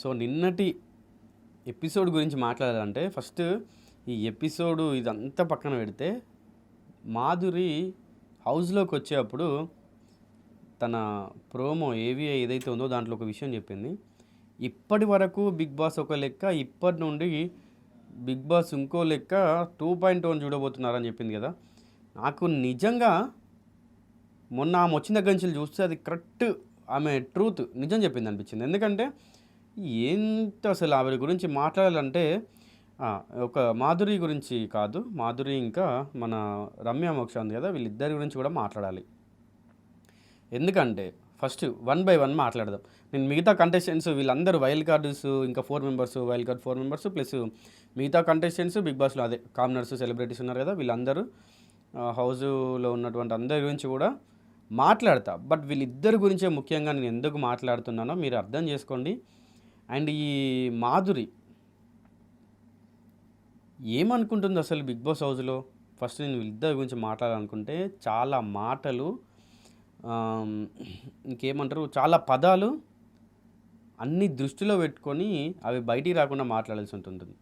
So నిన్నటి episode గురించి మాట్లాడాలంటే ఫస్ట్ ఈ ఎపిసోడు ఇదంతా పక్కన పెడితే మాధురి హౌస్లోకి వచ్చేటప్పుడు తన ప్రోమో ఏవి ఏదైతే ఉందో దాంట్లో ఒక విషయం చెప్పింది. ఇప్పటి వరకు బిగ్ బాస్ ఒక లెక్క ఇప్పటి నుండి బిగ్ బాస్ ఇంకో లెక్క టూ పాయింట్ వన్ చూడబోతున్నారని చెప్పింది కదా. నాకు నిజంగా మొన్న ఆమె వచ్చిన దగ్గర నుంచి చూస్తే అది కరెక్ట్ ఆమె ట్రూత్ నిజం చెప్పింది అనిపించింది. ఎందుకంటే ఏంటి అసలు ఆవిడ గురించి మాట్లాడాలంటే ఒక మాధురి గురించి కాదు. మాధురి ఇంకా మన రమ్య మోక్ష ఉంది కదా వీళ్ళిద్దరి గురించి కూడా మాట్లాడాలి. ఎందుకంటే ఫస్ట్ వన్ బై వన్ మాట్లాడదాం. నేను మిగతా కంటెస్టెంట్స్ వీళ్ళందరూ వైల్డ్ కార్డ్స్ ఇంకా four members wild card four members plus మిగతా కంటెస్టెంట్స్ బిగ్ బాస్లో అదే కామనర్స్ సెలబ్రిటీస్ ఉన్నారు కదా వీళ్ళందరూ హౌజులో ఉన్నటువంటి అందరి గురించి కూడా మాట్లాడతా. బట్ వీళ్ళిద్దరి గురించే ముఖ్యంగా నేను ఎందుకు మాట్లాడుతున్నానో మీరు అర్థం చేసుకోండి. అండ్ ఈ మాధురి ఏమనుకుంటుంది అసలు బిగ్ బాస్ హౌస్లో ఫస్ట్ నేను వీళ్ళిద్దరి గురించి మాట్లాడాలనుకుంటే చాలా మాటలు ఇంకేమంటారు చాలా పదాలు అన్ని దృష్టిలో పెట్టుకొని అవి బయటికి రాకుండా మాట్లాడాల్సి ఉంటుంది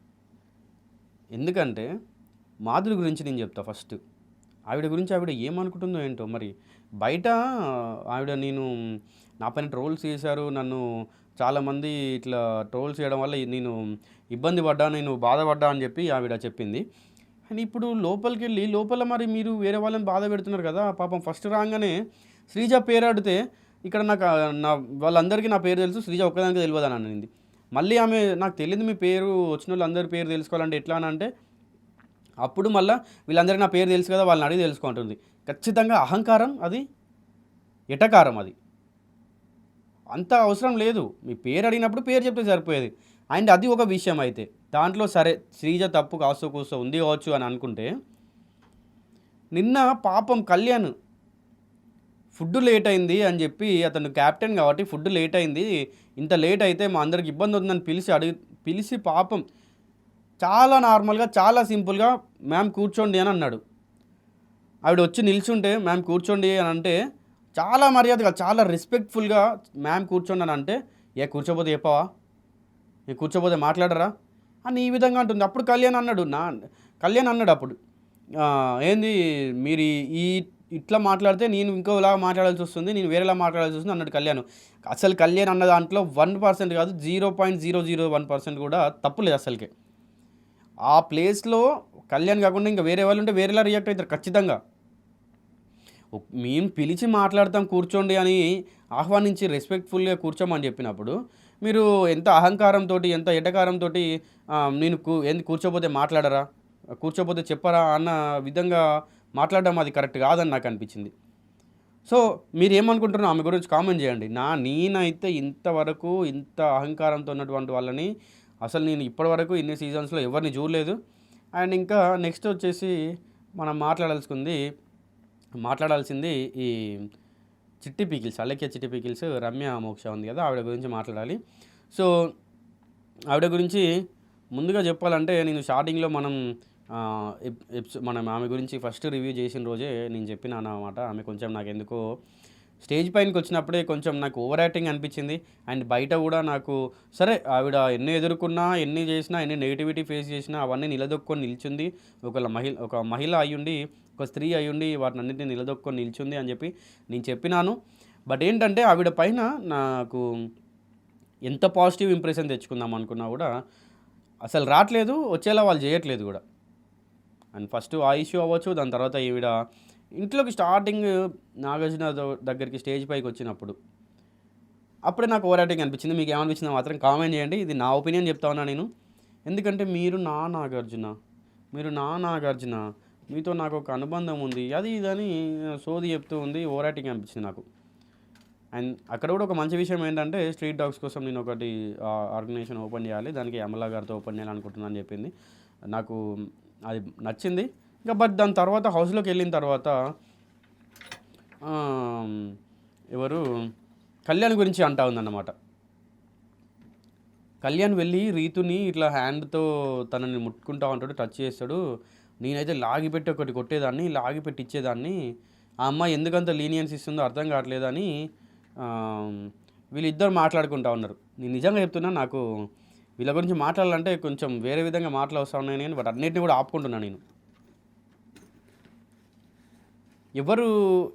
ఎందుకంటే మాధురి గురించి నేను చెప్తా ఫస్ట్. ఆవిడ గురించి ఆవిడ ఏమనుకుంటుందో ఏంటో మరి బయట ఆవిడ నేను నా పైన ట్రోల్స్ చేశారు నన్ను చాలామంది ఇట్లా ట్రోల్స్ చేయడం వల్ల నేను ఇబ్బంది పడ్డా నేను బాధపడ్డా అని చెప్పి ఆవిడ చెప్పింది. అండ్ ఇప్పుడు లోపలికి వెళ్ళి లోపల మరి మీరు వేరే వాళ్ళని బాధ పెడుతున్నారు కదా పాపం ఫస్ట్ రాగానే శ్రీజ పేరు అడితే ఇక్కడ నాకు నా వాళ్ళందరికీ నా పేరు తెలుసు శ్రీజ ఒక్కదానికి తెలియదు అని అనింది. మళ్ళీ ఆమె నాకు తెలియదు మీ పేరు వచ్చిన వాళ్ళందరి పేరు తెలుసుకోవాలంటే ఎట్లా అని అంటే అప్పుడు మళ్ళీ వీళ్ళందరికీ నా పేరు తెలుసు కదా వాళ్ళని అడిగి తెలుసుకుంటుంది. ఖచ్చితంగా అహంకారం అది ఎటకారం అది. అంత అవసరం లేదు. మీ పేరు అడిగినప్పుడు పేరు చెప్తే సరిపోయేది. అండ్ అది ఒక విషయం అయితే. దాంట్లో సరే శ్రీజ తప్పు కాస్తో కూస్తో ఉంది కావచ్చు అని అనుకుంటే నిన్న పాపం కళ్యాణ్ ఫుడ్ లేట్ అయింది అని చెప్పి అతను క్యాప్టెన్ కాబట్టి ఫుడ్ లేట్ అయింది. ఇంత లేట్ అయితే మా అందరికి ఇబ్బంది అవుతుందని పిలిచి అడిగి పిలిచి పాపం చాలా నార్మల్గా చాలా సింపుల్గా మ్యామ్ కూర్చోండి అని అన్నాడు. ఆవిడ వచ్చి నిల్చుంటే మ్యామ్ కూర్చోండి అని అంటే చాలా మర్యాదగా చాలా రెస్పెక్ట్ఫుల్గా మ్యామ్ కూర్చోండి అని అంటే ఏ కూర్చోబోతే చెప్పవా? ఏ కూర్చోబోతే మాట్లాడరా? అని ఈ విధంగా అంటుంది. అప్పుడు కళ్యాణ్ అన్నాడు నా కళ్యాణ్ అన్నాడు అప్పుడు ఏంది మీరు ఈ- ఈ ఇట్లా మాట్లాడితే నేను ఇంకోలా మాట్లాడాల్సి వస్తుంది నేను వేరేలా మాట్లాడాల్సి వస్తుంది అన్నాడు కళ్యాణ్. అసలు కళ్యాణ్ అన్న దాంట్లో వన్ పర్సెంట్ కాదు zero point zero zero one percent కూడా తప్పులేదు అసలుకే. ఆ ప్లేస్లో కళ్యాణ్ కాకుండా ఇంకా వేరే వాళ్ళు ఉంటే వేరేలా రియాక్ట్ అవుతారు ఖచ్చితంగా. మేము పిలిచి మాట్లాడతాం కూర్చోండి అని ఆహ్వానించి రెస్పెక్ట్ఫుల్గా కూర్చోమని చెప్పినప్పుడు మీరు ఎంత అహంకారంతో ఎంత ఎటకారంతో నేను కూ ఎందుకు కూర్చోపోతే మాట్లాడరా కూర్చోపోతే చెప్పరా అన్న విధంగా మాట్లాడడం అది కరెక్ట్ కాదని నాకు అనిపించింది. సో మీరు ఏమనుకుంటున్నారు ఆమె గురించి కామెంట్ చేయండి. నా నేనైతే ఇంతవరకు ఇంత అహంకారంతో ఉన్నటువంటి వాళ్ళని అసలు నేను ఇప్పటివరకు ఇన్ని సీజన్స్లో ఎవరిని చూడలేదు. అండ్ ఇంకా నెక్స్ట్ వచ్చేసి మనం మాట్లాడాల్సింది మాట్లాడాల్సింది ఈ చిట్టి పీకిల్స్ అలక్య చిట్టి పీకిల్స్ రమ్య మోక్ష ఉంది కదా ఆవిడ గురించి మాట్లాడాలి. సో ఆవిడ గురించి ముందుగా చెప్పాలంటే నేను స్టార్టింగ్లో మనం ఎప్- ఎప్స్- మనం ఆమె గురించి ఫస్ట్ రివ్యూ చేసిన రోజే నేను చెప్పిన అన్నమాట. ఆమె కొంచెం నాకు ఎందుకో స్టేజ్ పైనకి వచ్చినప్పుడే కొంచెం నాకు ఓవర్ యాక్టింగ్ అనిపించింది. అండ్ బయట కూడా నాకు సరే ఆవిడ ఎన్ని ఎదుర్కొన్నా ఎన్ని చేసినా ఎన్ని నెగిటివిటీ ఫేస్ చేసినా అవన్నీ నిలదొక్కొని నిల్చుంది. ఒక మహిళ ఒక మహిళ అయ్యుండి ఒక స్త్రీ అయ్యుండి వాటిని అన్నింటినీ నిలదొక్కొని నిల్చుంది అని చెప్పి నేను చెప్పినాను. బట్ ఏంటంటే ఆవిడ పైన నాకు ఎంత పాజిటివ్ ఇంప్రెషన్ తెచ్చుకుందాం అనుకున్నా కూడా అసలు రావట్లేదు వచ్చేలా వాళ్ళు చేయట్లేదు కూడా. అండ్ ఫస్ట్ ఆ ఇష్యూ అవ్వచ్చు దాని తర్వాత ఈవిడ ఇంట్లోకి స్టార్టింగ్ నాగార్జున దగ్గరికి స్టేజ్ పైకి వచ్చినప్పుడు అప్పుడే నాకు ఓవరాటింగ్ అనిపించింది. మీకు ఏమనిపించిందో మాత్రం కామెంట్ చేయండి. ఇది నా ఒపీనియన్ చెప్తా ఉన్నా నేను. ఎందుకంటే మీరు నా నాగార్జున మీరు నా నాగార్జున మీతో నాకు ఒక అనుబంధం ఉంది. అది ఇదని సోది చెప్తూ ఉంది. ఓవరాటింగ్ అనిపించింది నాకు. అండ్ అక్కడ కూడా ఒక మంచి విషయం ఏంటంటే స్ట్రీట్ డాగ్స్ కోసం నేను ఒకటి ఆర్గనైజేషన్ ఓపెన్ చేయాలి. దానికి అమలా గారితో ఓపెన్ చేయాలనుకుంటున్నాను అని చెప్పింది. నాకు అది నచ్చింది. ఇంకా బట్ దాని తర్వాత హౌస్లోకి వెళ్ళిన తర్వాత ఎవరు? కళ్యాణ్ గురించి అంటా ఉందన్నమాట. కళ్యాణ్ వెళ్ళి రీతుని ఇట్లా హ్యాండ్తో తనని ముట్టుకుంటా ఉంటాడు టచ్ చేస్తాడు. నేనైతే లాగిపెట్టి ఒకటి కొట్టేదాన్ని లాగిపెట్టి ఇచ్చేదాన్ని. ఆ అమ్మాయి ఎందుకంత లీనియన్స్ ఇస్తుందో అర్థం కావట్లేదని వీళ్ళిద్దరు మాట్లాడుకుంటా ఉన్నారు. నేను నిజంగా చెప్తున్నా నాకు వీళ్ళ గురించి మాట్లాడాలంటే కొంచెం వేరే విధంగా మాట్లాడుస్తూ వస్తూ ఉన్నాయి బట్ అన్నిటిని కూడా ఆపుకుంటున్నాను నేను. ఎవరు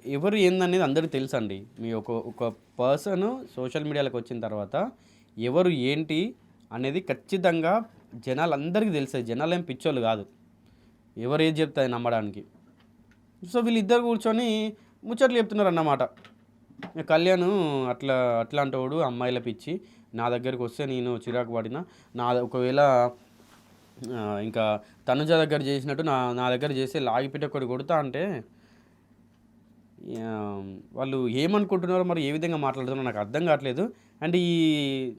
ఎవరు ఏందనేది అందరికీ తెలుసండి. మీ ఒక ఒక పర్సన్ సోషల్ మీడియాలోకి వచ్చిన తర్వాత ఎవరు ఏంటి అనేది ఖచ్చితంగా జనాలందరికీ తెలుసు. జనాలు ఏం పిచ్చోళ్ళు కాదు. ఎవరు ఏది చెప్తే నమ్మడానికి. సో వీళ్ళిద్దరు కూర్చొని ముచ్చట్లు చెప్తున్నారు అన్నమాట కళ్యాణ్ అట్లా అట్లాంటి వాడు అమ్మాయిల పిచ్చి. నా దగ్గరికి వస్తే నేను చిరాకు పడిన. నా ఒకవేళ ఇంకా తనుజ దగ్గర చేసినట్టు నా నా దగ్గర చేస్తే లాగిపెట్టి ఒకటి కొడతా అంటే వాళ్ళు ఏమనుకుంటున్నారో మరి ఏ విధంగా మాట్లాడుతున్నారో నాకు అర్థం కావట్లేదు. అండ్ ఈ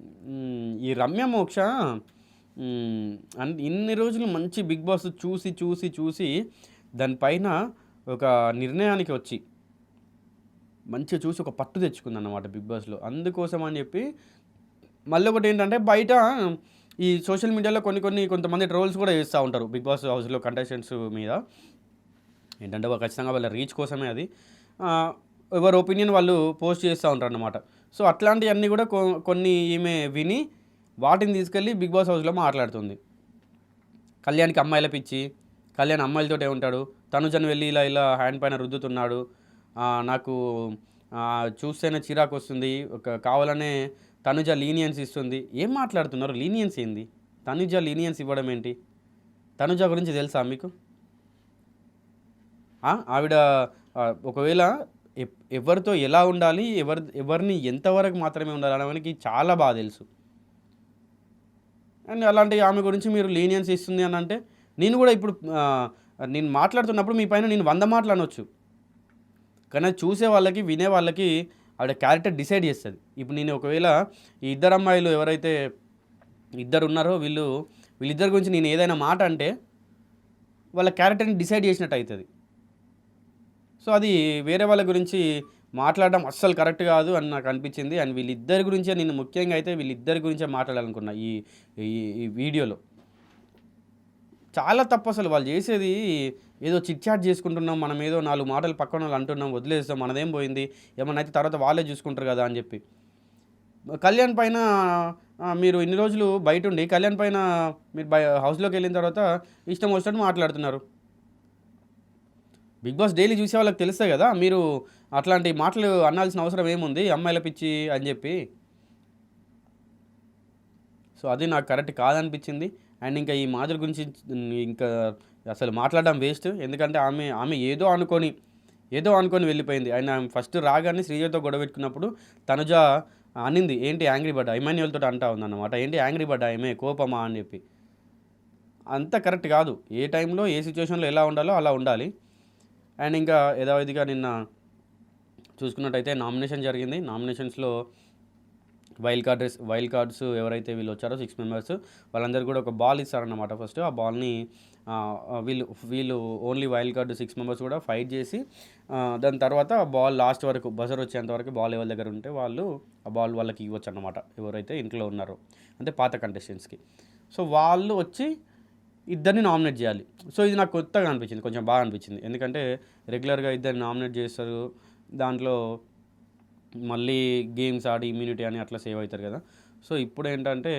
ఈ రమ్య మోక్ష అన్- ఇన్ని రోజులు మంచి బిగ్ బాస్ చూసి చూసి చూసి దానిపైన ఒక నిర్ణయానికి వచ్చి మంచిగా చూసి ఒక పట్టు తెచ్చుకుంది అన్నమాట బిగ్ బాస్లో. అందుకోసం అని చెప్పి మళ్ళీ ఒకటి ఏంటంటే బయట ఈ సోషల్ మీడియాలో కొన్ని కొన్ని కొంతమంది ట్రోల్స్ కూడా చేస్తూ ఉంటారు బిగ్ బాస్ హౌస్లో కంటెస్టెంట్స్ మీద. ఏంటంటే ఖచ్చితంగా వాళ్ళ రీచ్ కోసమే అది. ఎవరి ఒపీనియన్ వాళ్ళు పోస్ట్ చేస్తూ ఉంటారు అన్నమాట సో అట్లాంటివన్నీ కూడా కొ- కొన్ని ఈమె విని వాటిని తీసుకెళ్ళి బిగ్ బాస్ హౌస్లో మాట్లాడుతుంది. కళ్యాణ్కి అమ్మాయిల పిచ్చి కళ్యాణ్ అమ్మాయిలతోటే ఉంటాడు తనుజను వెళ్ళి ఇలా ఇలా హ్యాండ్ పైన రుద్దుతున్నాడు నాకు చూస్తేనే చిరాకు వస్తుంది ఒక కావాలనే తనుజ లీనియన్స్ ఇస్తుంది. ఏం మాట్లాడుతున్నారు? లీనియన్స్ ఏంది? తనుజ లీనియన్స్ ఇవ్వడం ఏంటి? తనుజ గురించి తెలుసా మీకు? ఆవిడ ఒకవేళ ఎవరితో ఎలా ఉండాలి ఎవరి ఎవరిని ఎంతవరకు మాత్రమే ఉండాలి అనేవానికి చాలా బాగా తెలుసు. అండ్ అలాంటి ఆమె గురించి మీరు లీనియన్స్ ఇస్తుంది అని అంటే నేను కూడా ఇప్పుడు నేను మాట్లాడుతున్నప్పుడు మీ పైన నేను వంద మాటలు అనొచ్చు. కానీ అది చూసే వాళ్ళకి వినే వాళ్ళకి ఆవిడ క్యారెక్టర్ డిసైడ్ చేస్తుంది. ఇప్పుడు నేను ఒకవేళ ఈ ఇద్దరు అమ్మాయిలు ఎవరైతే ఇద్దరు ఉన్నారో వీళ్ళు వీళ్ళిద్దరి గురించి నేను ఏదైనా మాట అంటే వాళ్ళ క్యారెక్టర్ని డిసైడ్ చేసినట్టు అవుతుంది. సో అది వేరే వాళ్ళ గురించి మాట్లాడడం అస్సలు కరెక్ట్ కాదు అని నాకు అనిపించింది. అండ్ వీళ్ళిద్దరి గురించే నేను ముఖ్యంగా అయితే వీళ్ళిద్దరి గురించే మాట్లాడాలనుకున్నా ఈ ఈ- వీడియోలో. చాలా తప్పు అసలు. వాళ్ళు చేసేది ఏదో చిట్ చాట్ చేసుకుంటున్నాం మనం ఏదో నాలుగు మాటలు పక్కన వాళ్ళు అంటున్నాం వదిలేస్తాం మనదేం పోయింది ఏమన్నా అయితే తర్వాత వాళ్ళే చూసుకుంటారు కదా అని చెప్పి. కళ్యాణ్ పైన మీరు ఇన్ని రోజులు బయట ఉండి కళ్యాణ్ పైన మీరు బై హౌస్లోకి వెళ్ళిన తర్వాత ఇష్టం వచ్చినట్టు మాట్లాడుతున్నారు. బిగ్ బాస్ డైలీ చూసే వాళ్ళకి తెలుస్తాయి కదా మీరు అట్లాంటి మాటలు అనాల్సిన అవసరం ఏముంది? అమ్మాయిల పిచ్చి అని చెప్పి. సో అది నాకు కరెక్ట్ కాదనిపించింది. అండ్ ఇంకా ఈ మాధురి గురించి ఇంకా అసలు మాట్లాడడం వేస్ట్. ఎందుకంటే ఆమె ఆమె ఏదో అనుకొని ఏదో అనుకొని వెళ్ళిపోయింది. ఆయన ఫస్ట్ రాగానే శ్రీజతో గొడవ పెట్టుకున్నప్పుడు తనుజ అనింది ఏంటి యాంగ్రీ బడ్డా ఇమాన్యువల్తో అంటా ఉందన్నమాట. ఏంటి యాంగ్రీ బడ్డా ఏమే? కోపమా? అని చెప్పి. అంత కరెక్ట్ కాదు. ఏ టైంలో ఏ సిచ్యువేషన్లో ఎలా ఉండాలో అలా ఉండాలి. అండ్ ఇంకా యథావిధిగా నిన్న చూసుకున్నట్టయితే నామినేషన్ జరిగింది. నామినేషన్స్లో వైల్డ్ కార్డ్ వైల్డ్ కార్డ్స్ ఎవరైతే వీళ్ళు వచ్చారో సిక్స్ మెంబర్స్ వాళ్ళందరూ కూడా ఒక బాల్ ఇస్తారన్నమాట ఫస్ట్. ఆ బాల్ని వీళ్ళు వీళ్ళు only wild card six members కూడా ఫైట్ చేసి దాని తర్వాత బాల్ లాస్ట్ వరకు బజర్ వచ్చేంత వరకు బాల్ ఎవరి దగ్గర ఉంటే వాళ్ళు ఆ బాల్ వాళ్ళకి ఇవ్వచ్చు అనమాట ఎవరైతే ఇంట్లో ఉన్నారో. అంటే పాత కంటెస్టెంట్స్కి సో వాళ్ళు వచ్చి ఇద్దరిని నామినేట్ చేయాలి. సో ఇది నాకు కొత్తగా అనిపించింది. కొంచెం బాగా అనిపించింది. ఎందుకంటే రెగ్యులర్గా ఇద్దరిని నామినేట్ చేస్తారు. దాంట్లో మళ్ళీ గేమ్స్ ఆడి ఇమ్యూనిటీ అని అట్లా సేవ్ అవుతారు కదా. సో ఇప్పుడు ఏంటంటే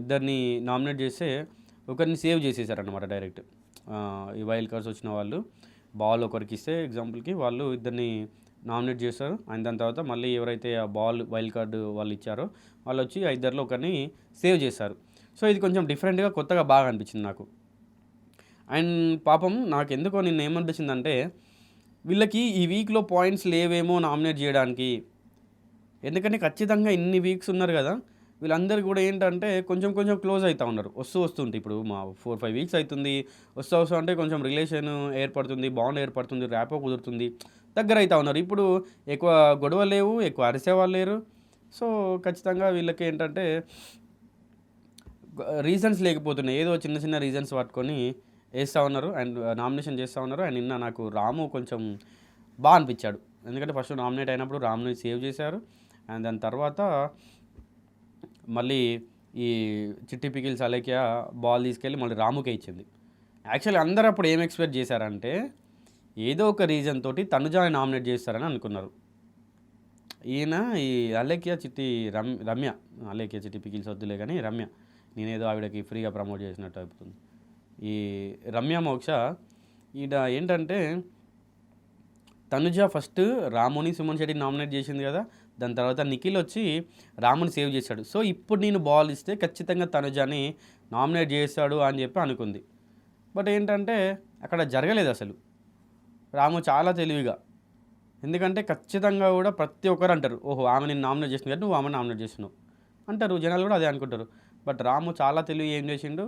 ఇద్దరిని నామినేట్ చేస్తే ఒకరిని సేవ్ చేసేసారనమాట డైరెక్ట్ ఈ వైల్డ్ కార్డ్స్ వచ్చిన వాళ్ళు. బాల్ ఒకరికి ఇస్తే ఎగ్జాంపుల్కి వాళ్ళు ఇద్దరిని నామినేట్ చేస్తారు. అండ్ దాని తర్వాత మళ్ళీ ఎవరైతే ఆ బాల్ వైల్డ్ కార్డు వాళ్ళు ఇచ్చారో వాళ్ళు వచ్చి ఆ ఇద్దరిలో ఒకరిని సేవ్ చేస్తారు. సో ఇది కొంచెం డిఫరెంట్గా కొత్తగా బాగా అనిపించింది నాకు. అండ్ పాపం నాకు ఎందుకో నిన్న ఏమనిపించిందంటే వీళ్ళకి ఈ వీక్లో పాయింట్స్ లేవేమో నామినేట్ చేయడానికి. ఎందుకంటే ఖచ్చితంగా ఇన్ని వీక్స్ ఉన్నారు కదా వీళ్ళందరూ కూడా ఏంటంటే కొంచెం కొంచెం క్లోజ్ అవుతూ ఉన్నారు. వస్తూ వస్తుంటే ఇప్పుడు మా ఫోర్ ఫైవ్ వీక్స్ అవుతుంది వస్తూ వస్తూ అంటే కొంచెం రిలేషన్ ఏర్పడుతుంది బాండ్ ఏర్పడుతుంది ర్యాపో కుదురుతుంది దగ్గర అవుతూ ఉన్నారు. ఇప్పుడు ఎక్కువ గొడవ లేవు ఎక్కువ అరిసేవాళ్ళు లేరు. సో ఖచ్చితంగా వీళ్ళకి ఏంటంటే రీజన్స్ లేకపోతున్నాయి. ఏదో చిన్న చిన్న రీజన్స్ పట్టుకొని వేస్తూ ఉన్నారు. అండ్ నామినేషన్ చేస్తూ ఉన్నారు. అండ్ నిన్న నాకు రాము కొంచెం బాగా అనిపించాడు. ఎందుకంటే ఫస్ట్ నామినేట్ అయినప్పుడు రామ్ని సేవ్ చేశారు. అండ్ దాని తర్వాత మళ్ళీ ఈ చిట్టి పికిల్స్ అలేఖ్య బాల్ తీసుకెళ్ళి మళ్ళీ రాముకే ఇచ్చింది. యాక్చువల్లీ అందరూ అప్పుడు ఏం ఎక్స్పెక్ట్ చేశారంటే ఏదో ఒక రీజన్ తోటి తనుజాని నామినేట్ చేస్తారని అనుకున్నారు. ఈయన ఈ అలేఖ్య చిట్టి రమ్ రమ్య అలేఖ్య చిట్టి పికిల్స్ వద్దులే కానీ రమ్య. నేనేదో ఆవిడకి ఫ్రీగా ప్రమోట్ చేసినట్టు అయిపోతుంది. ఈ రమ్య మోక్ష ఈడ ఏంటంటే తనుజ ఫస్ట్ రాముని సుమన్ శెట్టి నామినేట్ చేసింది కదా దాని తర్వాత నిఖిల్ వచ్చి రాముని సేవ్ చేశాడు. సో ఇప్పుడు నేను బాల్ ఇస్తే ఖచ్చితంగా తనుజని నామినేట్ చేస్తాడు అని చెప్పి అనుకుంది. బట్ ఏంటంటే అక్కడ జరగలేదు అసలు. రాము చాలా తెలివిగా. ఎందుకంటే ఖచ్చితంగా కూడా ప్రతి ఒక్కరు అంటారు ఓహో ఆమె నేను నామినేట్ చేసిన కదా నువ్వు ఆమె నామినేట్ చేసినావు అంటారు జనాలు కూడా అదే అనుకుంటారు. బట్ రాము చాలా తెలివి ఏం చేసిండు?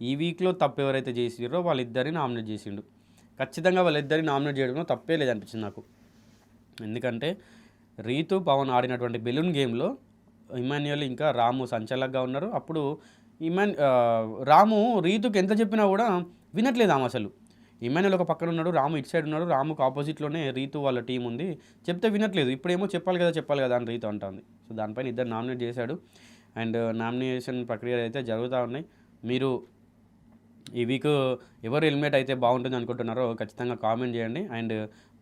ఈ వీక్లో తప్పు ఎవరైతే చేసిరో వాళ్ళిద్దరిని నామినేట్ చేసిండు. ఖచ్చితంగా వాళ్ళిద్దరిని నామినేట్ చేయడంలో తప్పే లేదనిపించింది నాకు. ఎందుకంటే రీతు పవన్ ఆడినటువంటి బెలూన్ గేమ్లో ఇమాన్యుయల్ ఇంకా రాము సంచలంగా ఉన్నారు. అప్పుడు ఇమాన్ రాము రీతుకి ఎంత చెప్పినా కూడా వినట్లేదు ఆమె అసలు. ఇమాన్యుల్ ఒక పక్కన ఉన్నాడు రాము ఇటు సైడ్ ఉన్నాడు రాముకు ఆపోజిట్లోనే రీతు వాళ్ళ టీం ఉంది. చెప్తే వినట్లేదు. ఇప్పుడేమో చెప్పాలి కదా చెప్పాలి కదా అని రీతు అంటుంది. సో దానిపైన ఇద్దరు నామినేట్ చేశాడు. అండ్ నామినేషన్ ప్రక్రియ అయితే జరుగుతూ ఉన్నాయి. మీరు ఈ వీక్ ఎవరు ఎలిమినేట్ అయితే బాగుంటుంది అనుకుంటున్నారో ఖచ్చితంగా కామెంట్ చేయండి. అండ్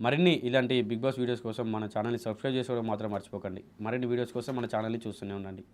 మరిన్ని ఇలాంటి బిగ్ బాస్ వీడియోస్ కోసం మన ఛానల్ని సబ్స్క్రైబ్ చేసుకోవడం మాత్రం మర్చిపోకండి. మరిన్ని వీడియోస్ కోసం మన ఛానల్ని చూస్తూనే ఉండండి.